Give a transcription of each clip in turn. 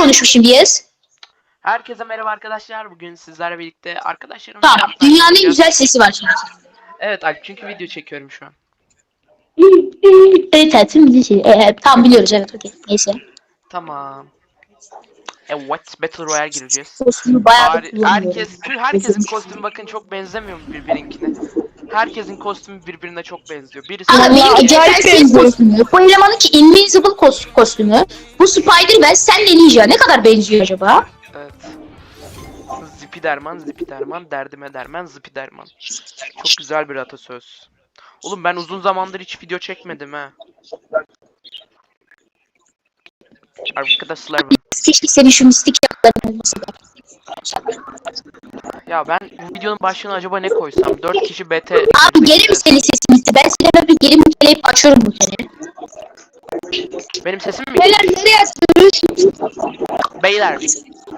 konuşmuş şimdi yes. Herkese merhaba arkadaşlar. Bugün sizlerle birlikte arkadaşlarımla Tamam. Dünyanın en güzel sesi var şimdi. Evet Alp çünkü video çekiyorum şu an. Evet evet. Şimdi şey. E, tamam biliyoruz evet okey. Neyse. Tamam. Evet Battle Royale gireceğiz. Kostümü bayağı Bari, herkes, tüm herkesin kostümü bakın çok benzemiyor mu birbirinkine? Herkesin kostümü birbirine çok benziyor. Birisi Ama benimki acayip benziyor. kostümü. Bu elemanınki invincible kos- kostümü. Bu Spider-Man senle Ninja. Ne kadar benziyor acaba? Evet. Zipi derman, zipi derman, derdime derman, zipi derman. Çok güzel bir atasöz. Oğlum ben uzun zamandır hiç video çekmedim ha. Arkadaşlar Keşke senin şu mistik yapların olması da. Ya ben bu videonun başlığına acaba ne koysam? 4 kişi BT Abi gelir mi senin sesin? Ben seni hemen bir geri muteleyip açıyorum bu seni. Benim sesim mi? Beyler nereye atıyoruz? Beyler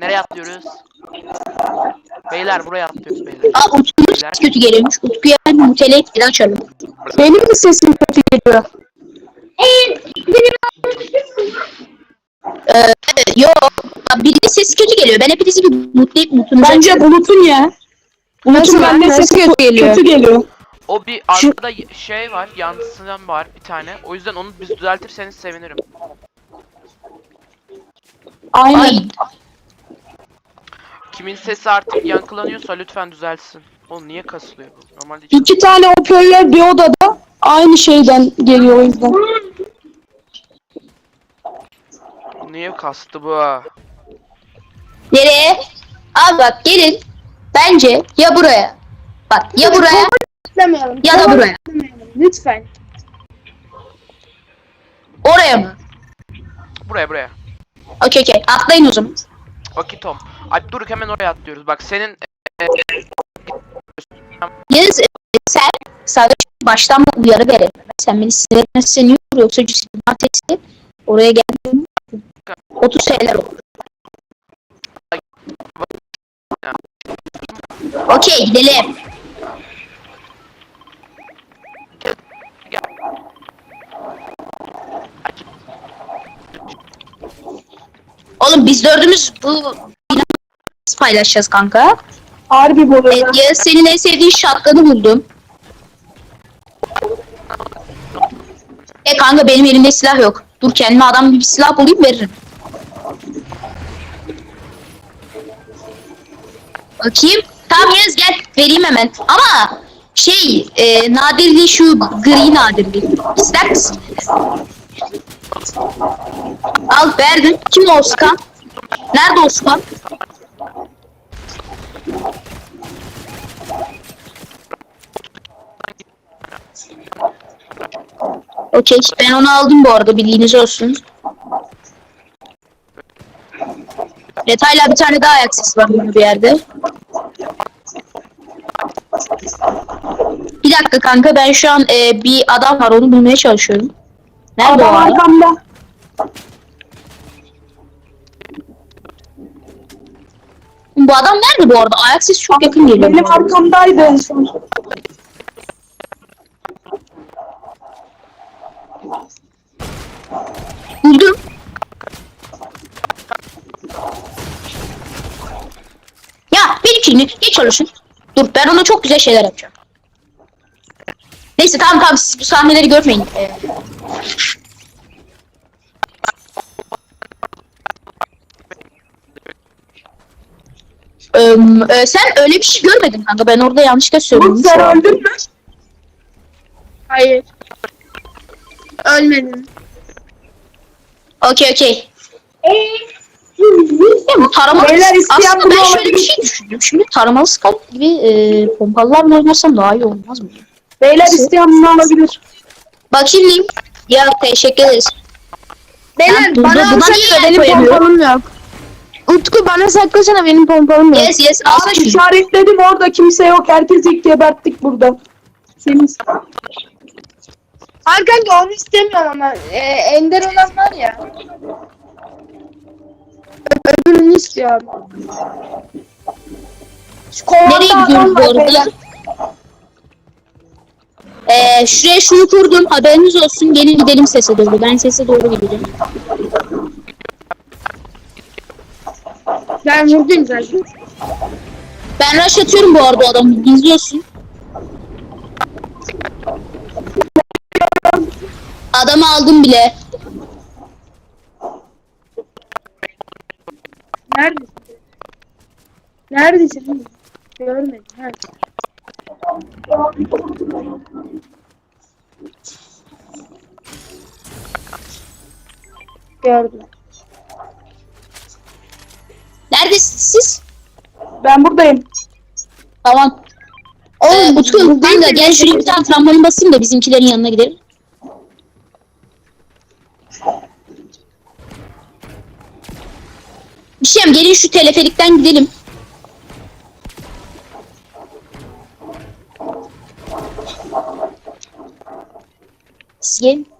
nereye atlıyoruz? Beyler buraya atlıyoruz beyler. Aa Utku'nun sesi kötü geliyormuş. Utku'ya ben muteleyip geri açalım. Benim de sesim kötü geliyor. Ee, yok. Birinin sesi kötü geliyor. Ben hepinizi bir mutlayıp mutunuza Bence Bulut'un ya. Bulut'un bende sesi kötü geliyor. Kötü geliyor. O bir arkada şey var, yansıyan var bir tane. O yüzden onu biz düzeltirseniz sevinirim. Aynen. Ay. Kimin sesi artık yankılanıyorsa lütfen düzelsin. Oğlum niye kasılıyor bu? Normalde hiç İki tane hoparlör bir odada aynı şeyden geliyor o yüzden. Niye kastı bu? Nereye? Abi bak gelin. Bence ya buraya. Bak ya buraya İstemiyorum. ya da buraya. Lütfen. Oraya mı? Buraya buraya. Okey okey. Atlayın o zaman. Okey Tom. Alp dur hemen oraya atlıyoruz. Bak senin Yaz e, sen sadece baştan mı uyarı verelim. Sen beni sinir etmezsen iyi olur. Yoksa disiplinler testi oraya geldim. 30 şeyler olur. Okey gidelim. Oğlum biz dördümüz bu paylaşacağız kanka. Harbi bu arada. Ya senin en sevdiğin şatkanı buldum. E kanka benim elimde silah yok. Dur kendime adam gibi silah bulayım veririm. Bakayım. Tamam Yağız gel vereyim hemen. Ama şey e, nadirliği şu gri nadirliği. İster misin? Al verdim. Kim o Oskan? Nerede Oskan? Okey ben onu aldım bu arada bildiğiniz olsun. Detayla bir tane daha ayak sesi var bir yerde. Bir dakika kanka ben şu an e, bir adam var onu bulmaya çalışıyorum. Nerede Adam o adam? arkamda. Bu adam nerede bu arada? Ayak sesi çok yakın geliyor. Benim arkamdaydı en son. Buldum. Ya bir kilini geç çalışın. Dur ben ona çok güzel şeyler yapacağım. Neyse tamam tamam siz bu sahneleri görmeyin. Ee, sen öyle bir şey görmedin kanka. Ben orada yanlışlıkla söyledim. Bulut sen öldün mü? Hayır. Ölmedim. Okey okey. Ya bu taramalı Beyler isteyen aslında ben bunu şöyle bir şey düşündüm. Şimdi taramalı scope gibi e, pompalılarla oynarsam daha iyi olmaz mı? Beyler isteyen bunu alabilir. Bakayım Lim. Ya teşekkür ederiz. Beyler bana buna alsana niye el benim koyamıyorum? pompalım yok. Utku bana saklasana benim pompalım yok. Yes yes alsana Abi şunu. işaretledim orada kimse yok. Herkesi geberttik burada. Senin Hayır kanka onu istemiyorum ama e, ender olan var ya. Öbürünü istiyorum. Şu kovanda Nereye gidiyoruz bu arada? Ee, şuraya şunu kurdum. Haberiniz olsun. Gelin gidelim sese doğru. Ben sese doğru gideceğim. Ben vurdum zaten. Ben rush atıyorum bu arada adamı. İzliyorsun. Adamı aldım bile. Neredesin? Neredesin? Görmedim. Ha. Gördüm. Neredesiniz siz? Ben buradayım. Tamam. Oğlum Utku kanka gel şuraya bir tane trambolin basayım da bizimkilerin yanına gidelim. Şeyim gelin şu teleferikten gidelim. Siz gelin.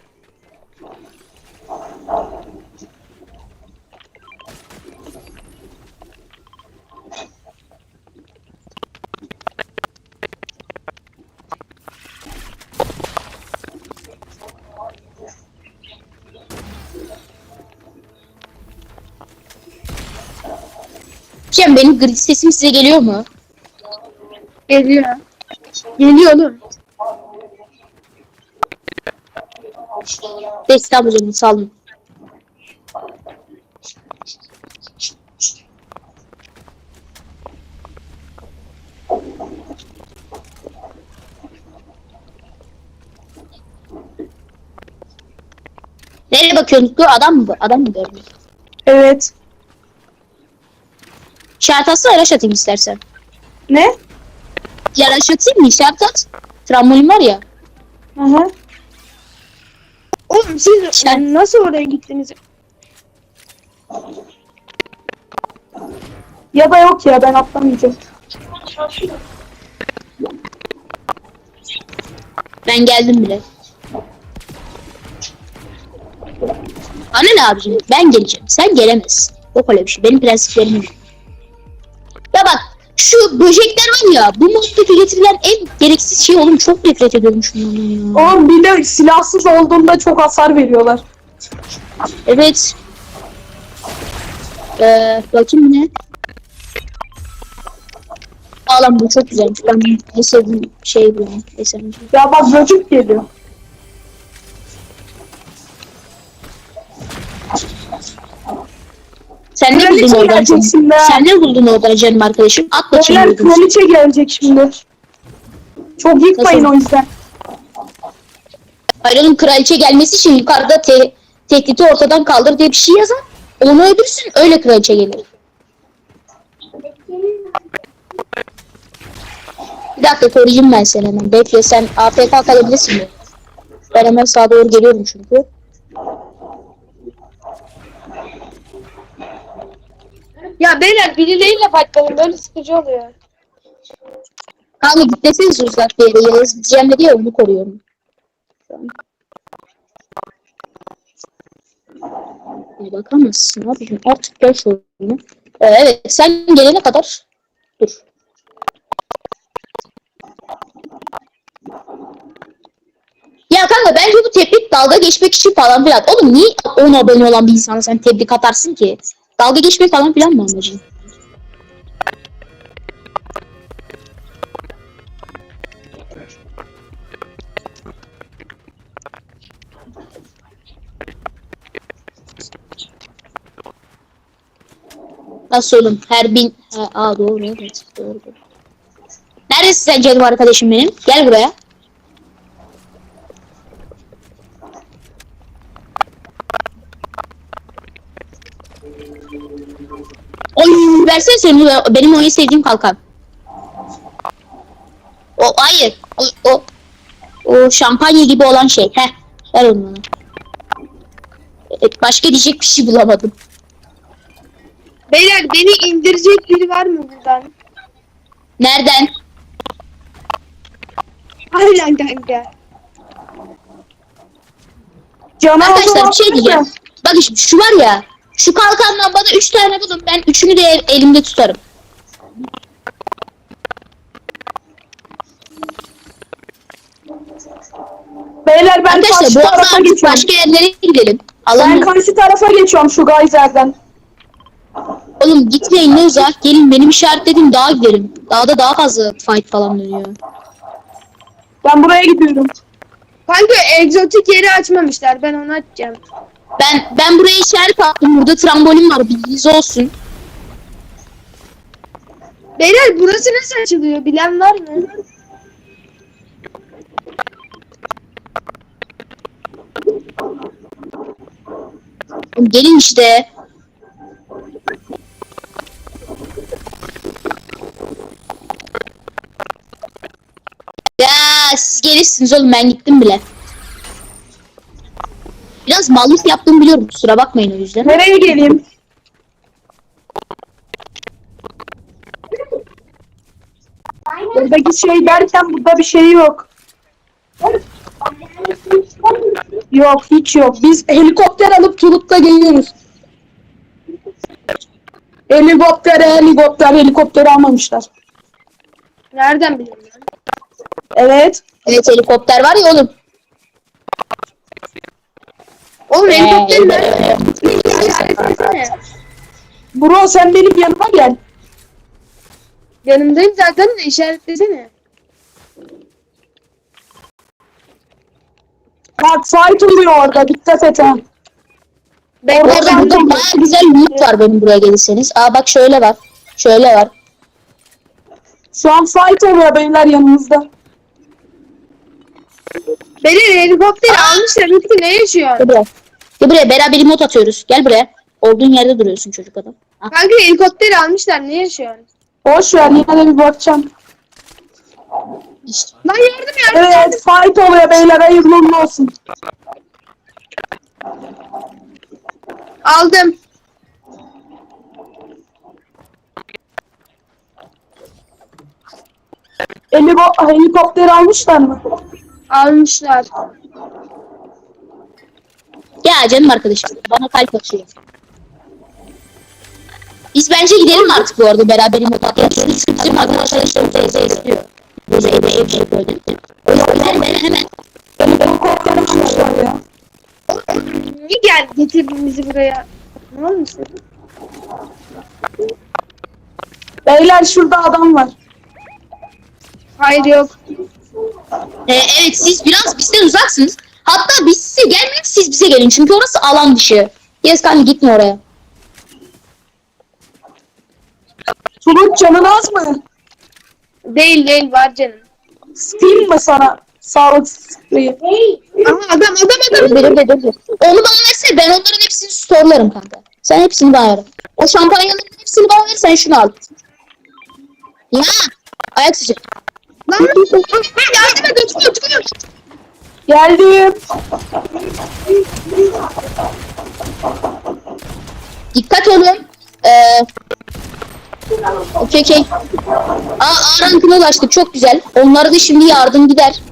Şeyim benim grid sesim size geliyor mu? Geliyor. Geliyor oğlum. Destek hocam salın. Nereye bakıyorsun? Adam mı? Adam mı gördün? Evet. İşaret atsana araç atayım istersen. Ne? Ya araç atayım mı? İşaret at. Trambolin var ya. Hı. Oğlum siz Sen- nasıl oraya gittiniz? Ya da yok ya ben atlamayacağım. Ben geldim bile. Bana ne abicim? Ben geleceğim. Sen gelemezsin. Yok öyle bir şey. Benim prensiplerim yok. Ya bak şu böcekler var ya bu moddaki getirilen en gereksiz şey oğlum çok nefret ediyorum şundan ya. Oğlum bir de silahsız olduğunda çok hasar veriyorlar. Evet. Ee, bakayım ne? Aa lan bu çok güzelmiş. Ben en sevdiğim şey bu. SMG. Ya bak böcek geliyor. Sen ne Kraliçe buldun oradan gelecek canım? şimdi ha. Sen ne buldun oradan canım arkadaşım? At bakayım. Beyler kraliçe gelecek şimdi. Çok yıkmayın Nasıl? o yüzden. Hayır oğlum kraliçe gelmesi için yukarıda te tehdidi ortadan kaldır diye bir şey yazar. Onu öldürsün öyle kraliçe gelir. Bir dakika koruyayım ben seni hemen. Bekle sen AFK kalabilirsin. mi? Ben hemen sağa doğru geliyorum çünkü. Ya beyler birileriyle fightlayın böyle sıkıcı oluyor. Kanka gitmeseniz uzak bir yere. Yağız diyeceğim diye onu koruyorum. Bakamazsın abicim. Artık gel. Ee, evet sen gelene kadar dur. Ya kanka bence bu tebrik dalga geçmek için falan filan. Oğlum niye 10 abone olan bir insana sen tebrik atarsın ki? Dalga geçmek falan filan mı amacın? Nasıl oğlum? Her bin... Ha, aa doğru evet. Doğru, doğru. Sen canım arkadaşım benim? Gel buraya. Versene sen bunu. Benim oyun sevdiğim kalkan. O hayır. O, o, o şampanya gibi olan şey. Heh. Ver onu bana. Evet, başka diyecek bir şey bulamadım. Beyler beni indirecek biri var mı buradan? Nereden? Aynen kanka. Cana Arkadaşlar bir şey diyeceğim. Bakın şimdi şu var ya. Şu kalkandan bana 3 tane bulun. Ben üçünü de el- elimde tutarım. Beyler ben Arkadaşlar karşı bu tarafa geçiyorum. başka yerlere gidelim. Ben Alalım. karşı tarafa geçiyorum şu gayzerden. Oğlum gitmeyin ne uzak. Gelin benim işaretlediğim dağa gidelim. Dağda daha fazla fight falan dönüyor. Ben buraya gidiyorum. Kanka egzotik yeri açmamışlar. Ben onu açacağım. Ben ben buraya işaret attım. Burada trambolin var. Bilginiz olsun. Beyler burası nasıl açılıyor? Bilen var mı? Gelin işte. Ya siz gelirsiniz oğlum ben gittim bile. Biraz mallık yaptığımı biliyorum kusura bakmayın o yüzden. Nereye geleyim? Buradaki şey derken burada bir şey yok. Yok hiç yok. Biz helikopter alıp tulupla geliyoruz. Helikopter, helikopter, helikopteri almamışlar. Nereden biliyorum ben? Evet. Evet helikopter var ya oğlum. Oğlum Ee, helikopter nerede? Bro sen benim yanıma gel. Yanımdayım zaten de işaretlesene. Bak fight oluyor orada. Dikkat et ha. Ben Orada burada da- baya güzel loot var benim buraya gelirseniz. Aa bak şöyle var. Şöyle var. Şu an fight oluyor beyler yanımızda. Beyler helikopteri almışlar. Utku ne yaşıyor? Buraya. Gel buraya beraber emot atıyoruz. Gel buraya. Olduğun yerde duruyorsun çocuk adam. Ah. Kanka helikopteri almışlar. Ne yaşıyor? Boş ver yine de bir bakacağım. İşte. Lan yardım yardım. Evet fight oluyor beyler hayırlı uğurlu olsun. Aldım. Heligo helikopteri almışlar mı? Almışlar. Ya canım arkadaşım. Bana kalp atıyor. Biz bence gidelim artık bu arada beraber emot atıyoruz. Çünkü bizim arkadaşlar işte teyze istiyor. Böyle ev ev şey. O yüzden ben hemen Helikopteri almışlar ya. Niye gel getirdin bizi buraya? Ne olmuş? Beyler şurada adam var. Hayır yok. Ee, evet siz biraz bizden uzaksınız. Hatta biz size gelmeyin siz bize gelin. Çünkü orası alan dışı. Yes kanka gitme oraya. Sulut canın az mı? Değil değil var canım. Sıkayım mı sana? Sağlık spreyi. Aha adam adam adam. Dur dur dur dur. Onu bana versene ben onların hepsini storelarım kanka. Sen hepsini bana ver. O şampanyaların hepsini bana ver sen şunu al. Ya ayak sıcak. Lan yardım et Utku Utku. Geldim. Dikkat olun. Ee, okey okey. Aa A rankına ulaştık çok güzel. Onlara da şimdi yardım gider.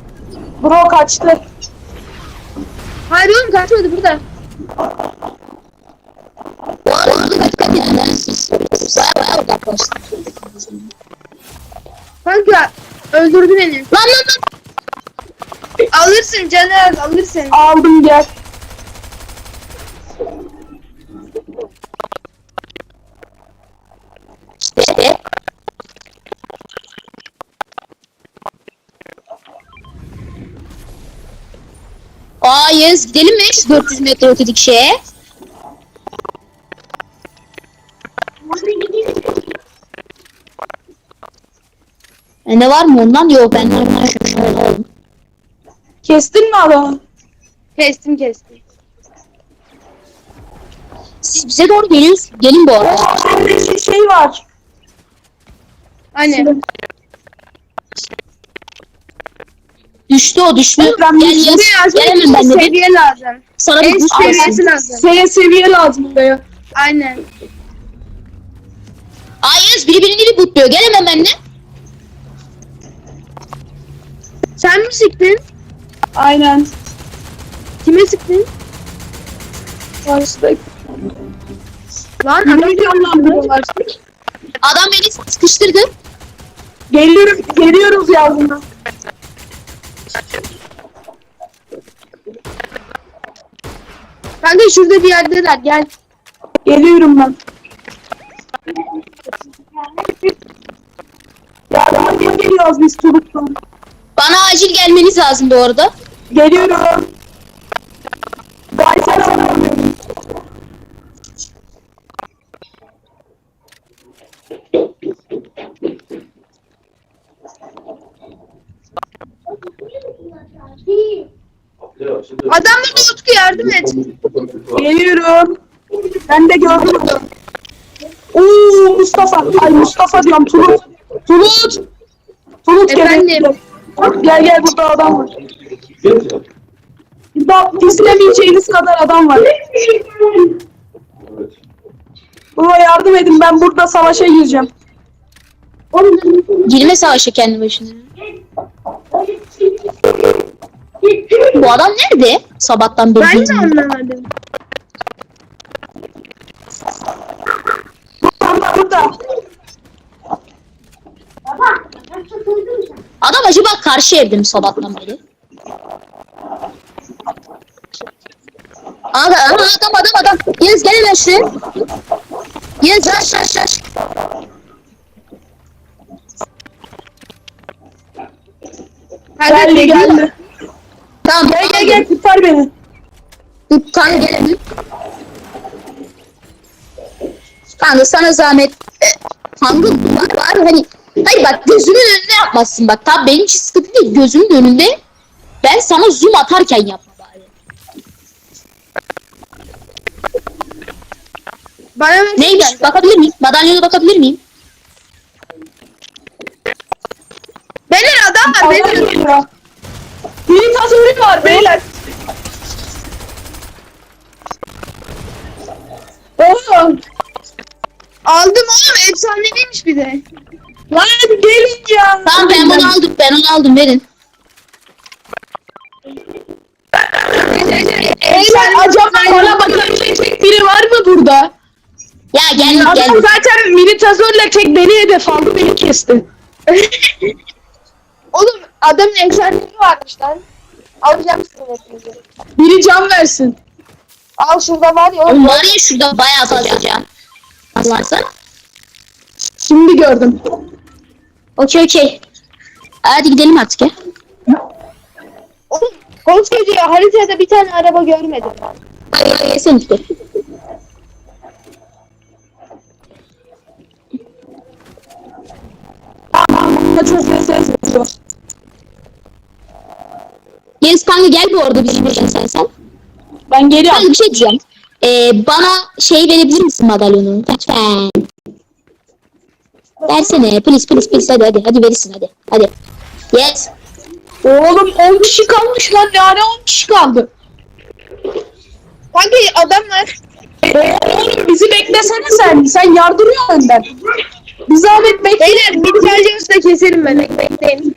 Bro kaçtı. Hayır oğlum kaçmadı burada. Bu arada dikkat edin. lan siz. Baya baya uzaklaştık. Kanka öldürdü beni. Lan lan lan. Alırsın Caner alırsın. Aldım gel. Aa Yağız gidelim mi şu 400 metre ötedeki şeye? E ne var mı ondan? Yok ben ondan şu. Kestin mi adamı? Kestim kestim. Siz bize doğru geliyorsunuz. Gelin bu arada. Sende şey, şey var. Hani Düştü o düştü. Ben Gel bir- Yağız. buraya Gel hemen ben de. seviye lazım. Sana bir boost seviyesi lazım. Senin seviye lazım buraya. Aynen. Aa Yağız biri birini bir bootluyor. Gel hemen benimle. Sen mi sıktın? Aynen. Kime sıktın? Karşıda. Lan adam lan bu? Adam beni sıkıştırdı. Geliyorum, geliyoruz yardıma. Kanka şurada bir yerdeler gel. Geliyorum ben. Yardıma kim geliyoruz biz Turut'tan? Acil gelmeniz lazım bu arada. Geliyorum. Gayet sen sana arıyorum. Adam burada Utku yardım et. Geliyorum. Ben de gördüm onu. Oo Mustafa. Ay Mustafa diyorum. Turut. Turut. Turut gel. Efendim? Gel gel burada adam var. Burada istemeyeceğiniz kadar adam var. Buna yardım edin ben burada savaşa gireceğim. Girme savaşı kendi başına. Bu adam nerede? Sabahtan beri. Ben de anlamadım. Burada burada. Adam acaba karşı evde mi sabahtan beri? Adam, adam, adam, adam. Yaz gel hemen şuraya. Yaz, yaş, yaş, yaş. Hadi Geldi geldi. Tamam, Gel gel gel kurtar beni. Dur, kanka gel. Kanka sana zahmet. Kanka var, var hani. Hayır bak gözümün önünde yapmazsın bak. Tabi benim için sıkıntı değil. Gözümün önünde. Ben sana zoom atarken yapma bari. Bana ver. Neymiş? Bakabilir miyim? Madalyona bakabilir miyim? Beyler adam var. Beyler. Bir tasarruf var beyler. Oğlum. Aldım oğlum efsaneviymiş bir de. Tamam ben bunu aldım. Ben onu aldım. Verin. Beyler acaba bana bakabilecek biri var mı burada? Ya gel Adam gel. zaten militazörle tek beni hedef aldı beni kesti. Oğlum adamın efsanevi varmış lan. Alacağım sizin hepinizi. Biri can versin. Al şurada var ya. Oğlum var ya şurada bayağı fazla can. Varsa. Şimdi gördüm. Okey okey. Hadi gidelim artık ya. Koskoca haritada bir tane araba görmedim ben. Hadi hadi sen işte. Çok. Yeliz kanka gel bu arada bizim için sen sen. Ben geliyorum. Kanka bir şey diyeceğim. Ee, bana şey verebilir misin madalyonu? Lütfen. Versene. Please please please hadi hadi. Hadi verirsin hadi. Hadi. Yes. Oğlum 10 kişi kalmış lan yani 10 kişi kaldı. Kanka adam var. Oğlum bizi beklesene sen. Sen yardırıyorsun önden. Bir zahmet bekle. Beyler bir tercihimizi de keserim ben. Bekleyin.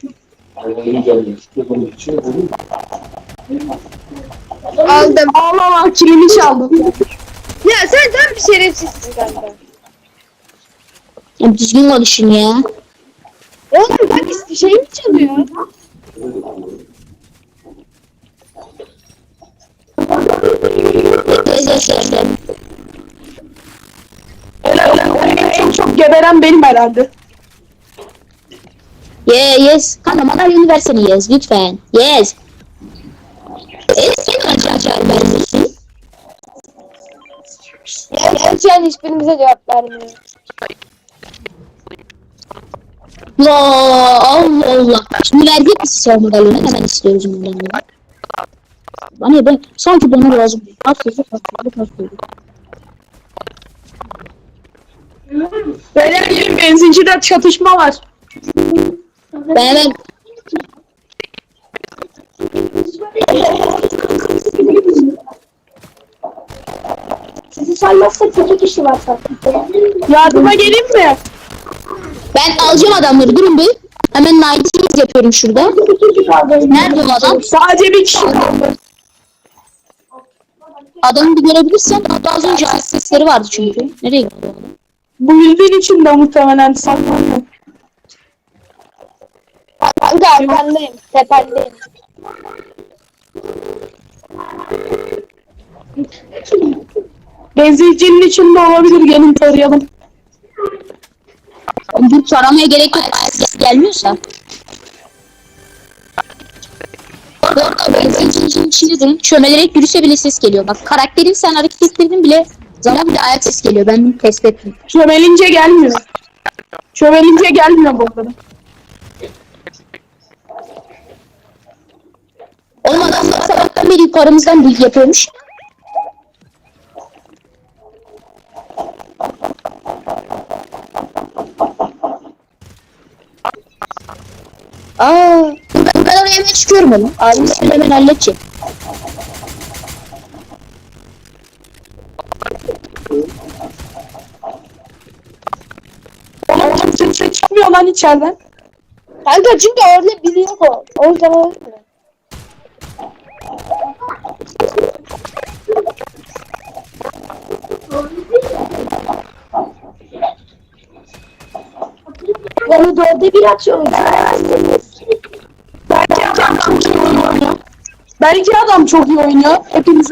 Aldım. Ağlama kilimi çaldım. Ya sen tam bir şerefsizsin kanka. Düzgün konuşun ya. Oğlum bak işte şey mi çalıyor? En çok geberen benim herhalde. Yeah, yes. Kanka madalyonu versene yes lütfen. Yes. Yes sen acı acı vereceksin. Ya gerçekten hiçbirimize cevap vermiyor. La Allah Allah. Şimdi verecek misin sen madalyonu? Hemen istiyoruz madalyonu. Bana ben sanki bana lazım. At sözü at sözü at sözü. Beyler gelin benzincide çatışma var. Ben hemen Sizi saymazsa kötü kişi var zaten. Yardıma geleyim mi? Ben alacağım adamları durun bir. Hemen Night'iniz yapıyorum şurada. Nerede o adam? Sadece bir kişi kaldı. Adamı bir görebilirsen hatta az önce ses sesleri vardı çünkü. Nereye gitti o adam? Bu bildiğin içinde muhtemelen saklanıyor. Kanka arkandayım. Tependeyim. Benzincinin içinde olabilir gelin tarayalım. Bu taramaya gerek yok. Gelmiyorsa. Bu arada ben zincirin içinde durun. Çömelerek yürüse bile ses geliyor. Bak karakterin sen hareket ettirdin bile zaman bile ayak ses geliyor. Ben bunu test ettim. Çömelince gelmiyor. Çömelince gelmiyor bu arada. Oğlum adamlar sabahtan beri yukarımızdan bilgi yapıyormuş. Aa, ben, ben oraya hemen çıkıyorum oğlum. Abim seni hemen halledecek. Oğlum sesi çıkmıyor lan içeriden. Kanka çünkü orada biri yok o. O yüzden olmuyor. Bana dörde bir atıyor. Belki adam çok iyi oynuyor. Hepimiz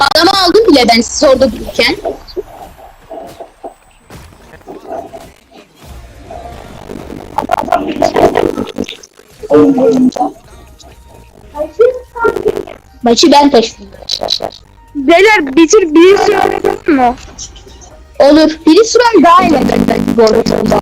Adamı aldım bile ben siz orada dururken. Maçı ben taşıdım. Beyler bitir bir süre mı? Olur. Biri süren daha benden bu arada.